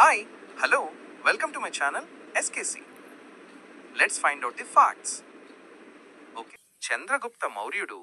Hi hello welcome to my channel SKC let's find out the facts okay Chandragupta మౌర్యుడు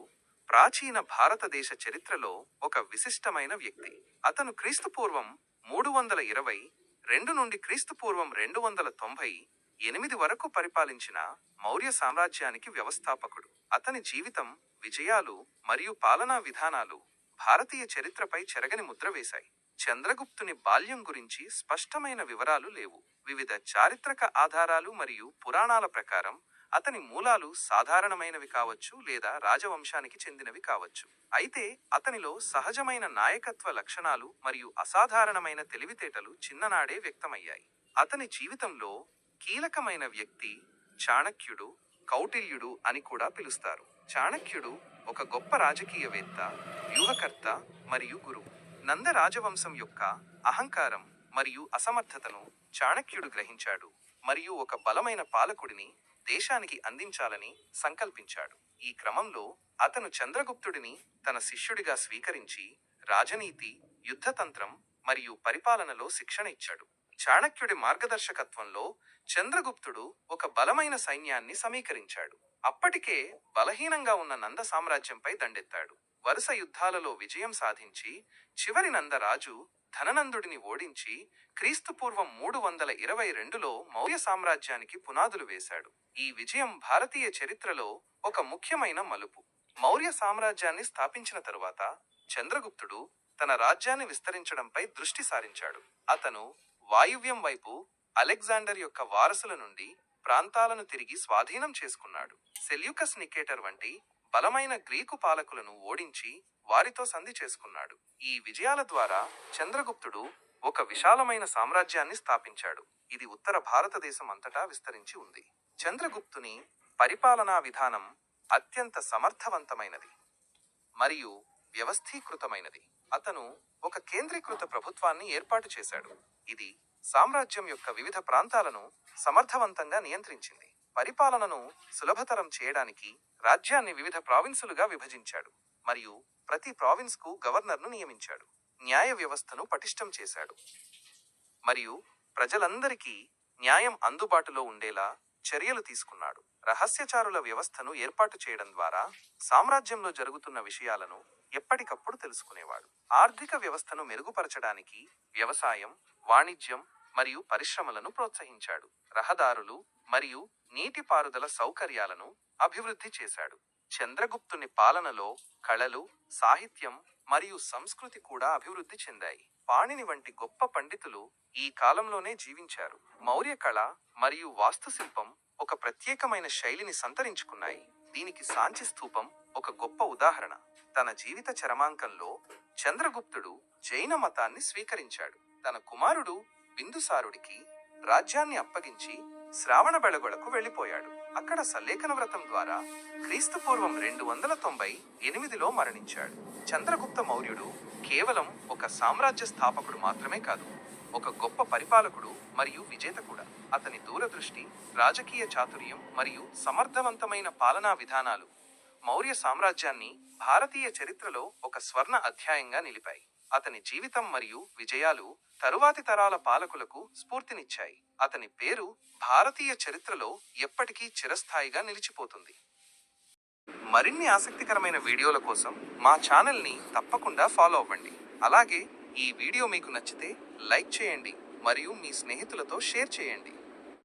ప్రాచీన భారతదేశ చరిత్రలో ఒక విశిష్టమైన వ్యక్తి. అతను క్రీస్తుపూర్వం మూడు వందల ఇరవై రెండు నుండి క్రీస్తుపూర్వం రెండు వందల తొంభై ఎనిమిది వరకు పరిపాలించిన మౌర్య సామ్రాజ్యానికి వ్యవస్థాపకుడు. అతని జీవితం విజయాలు మరియు పాలనా విధానాలు భారతీయ చరిత్రపై చెరగని ముద్ర వేశాయి. చంద్రగుప్తుని బాల్యం గురించి స్పష్టమైన వివరాలు లేవు. వివిధ చారిత్రక ఆధారాలు మరియు పురాణాల ప్రకారం అతని మూలాలు సాధారణమైనవి కావచ్చు లేదా రాజవంశానికి చెందినవి కావచ్చు. అయితే అతనిలో సహజమైన నాయకత్వ లక్షణాలు మరియు అసాధారణమైన తెలివితేటలు చిన్ననాడే వ్యక్తమయ్యాయి. అతని జీవితంలో కీలకమైన వ్యక్తి చాణక్యుడు కౌటిల్యుడు అని కూడా పిలుస్తారు. చాణక్యుడు ఒక గొప్ప రాజకీయవేత్త వ్యూహకర్త మరియు గురువు. నంద రాజవంశం యొక్క అహంకారం మరియు అసమర్థతను చాణక్యుడు గ్రహించాడు మరియు ఒక బలమైన పాలకుడిని దేశానికి అందించాలని సంకల్పించాడు. ఈ క్రమంలో అతను చంద్రగుప్తుడిని తన శిష్యుడిగా స్వీకరించి రాజనీతి యుద్ధతంత్రం మరియు పరిపాలనలో శిక్షణ ఇచ్చాడు. చాణక్యుడి మార్గదర్శకత్వంలో చంద్రగుప్తుడు ఒక బలమైన సైన్యాన్ని సమీకరించాడు. అప్పటికే బలహీనంగా ఉన్న నంద సామ్రాజ్యంపై దండెత్తాడు. వరుస యుద్ధాలలో విజయం సాధించి చివరి నందరాజు ధననందుడిని ఓడించి క్రీస్తుపూర్వం మూడు వందల ఇరవై రెండులో మౌర్య సామ్రాజ్యానికి పునాదులు వేశాడు. ఈ విజయం భారతీయ చరిత్రలో ఒక ముఖ్యమైన మలుపు. మౌర్య సామ్రాజ్యాన్ని స్థాపించిన తరువాత చంద్రగుప్తుడు తన రాజ్యాన్ని విస్తరించడంపై దృష్టి సారించాడు. అతను వాయువ్యం వైపు అలెగ్జాండర్ యొక్క వారసుల నుండి ప్రాంతాలను తిరిగి స్వాధీనం చేసుకున్నాడు. సెల్యూకస్ నికేటర్ వంటి బలమైన గ్రీకు పాలకులను ఓడించి వారితో సంధి చేసుకున్నాడు. ఈ విజయాల ద్వారా చంద్రగుప్తుడు ఒక విశాలమైన సామ్రాజ్యాన్ని స్థాపించాడు. ఇది ఉత్తర భారతదేశం అంతటా విస్తరించి ఉంది. చంద్రగుప్తుని పరిపాలనా విధానం అత్యంత సమర్థవంతమైనది మరియు వ్యవస్థీకృతమైనది. అతను ఒక కేంద్రీకృత ప్రభుత్వాన్ని ఏర్పాటు చేశాడు. ఇది సామ్రాజ్యం యొక్క వివిధ ప్రాంతాలను సమర్థవంతంగా నియంత్రించింది. పరిపాలనను సులభతరం చేయడానికి రాజ్యాన్ని వివిధ ప్రావిన్సులుగా విభజించాడు మరియు ప్రతి ప్రావిన్స్కు గవర్నర్ను నియమించాడు. న్యాయ వ్యవస్థను పటిష్టం చేశాడు. మరియు ప్రజలందరికీ న్యాయం అందుబాటులో ఉండేలా చర్యలు తీసుకున్నాడు. రహస్యచారుల వ్యవస్థను ఏర్పాటు చేయడం ద్వారా సామ్రాజ్యంలో జరుగుతున్న విషయాలను ఎప్పటికప్పుడు తెలుసుకునేవాడు. ఆర్థిక వ్యవస్థను మెరుగుపరచడానికి వ్యవసాయం వాణిజ్యం మరియు పరిశ్రమలను ప్రోత్సహించాడు. రహదారులు మరియు నీటిపారుదల సౌకర్యాలను అభివృద్ధి చేశాడు. చంద్రగుప్తుని పాలనలో కళలు సాహిత్యం మరియు సంస్కృతి కూడా అభివృద్ధి చెందాయి. పాణిని వంటి గొప్ప పండితులు ఈ కాలంలోనే జీవించారు. మౌర్య కళ మరియు వాస్తుశిల్పం ఒక ప్రత్యేకమైన శైలిని సంతరించుకున్నాయి. దీనికి సాంచి స్థూపం ఒక గొప్ప ఉదాహరణ. తన జీవిత చరమాంకంలో చంద్రగుప్తుడు జైన మతాన్ని స్వీకరించాడు. తన కుమారుడు బిందుసారుడికి రాజ్యాన్ని అప్పగించి శ్రావణ బెళగొలకు వెళ్ళిపోయాడు అక్కడ సల్లేఖన వ్రతం ద్వారా క్రీస్తు పూర్వం రెండు వందల తొంభై ఎనిమిదిలో మరణించాడు. చంద్రగుప్త మౌర్యుడు కేవలం ఒక సామ్రాజ్య స్థాపకుడు మాత్రమే కాదు ఒక గొప్ప పరిపాలకుడు మరియు విజేత కూడా. అతని దూరదృష్టి రాజకీయ చాతుర్యం మరియు సమర్థవంతమైన పాలనా విధానాలు మౌర్య సామ్రాజ్యాన్ని భారతీయ చరిత్రలో ఒక స్వర్ణ అధ్యాయంగా నిలిపాయి. అతని జీవితం మరియు విజయాలు తరువాతి తరాల పాలకులకు స్ఫూర్తినిచ్చాయి. అతని పేరు భారతీయ చరిత్రలో ఎప్పటికీ చిరస్థాయిగా నిలిచిపోతుంది. మరిన్ని ఆసక్తికరమైన వీడియోల కోసం మా ఛానల్ని తప్పకుండా ఫాలో అవ్వండి. అలాగే ఈ వీడియో మీకు నచ్చితే లైక్ చేయండి మరియు మీ స్నేహితులతో షేర్ చేయండి.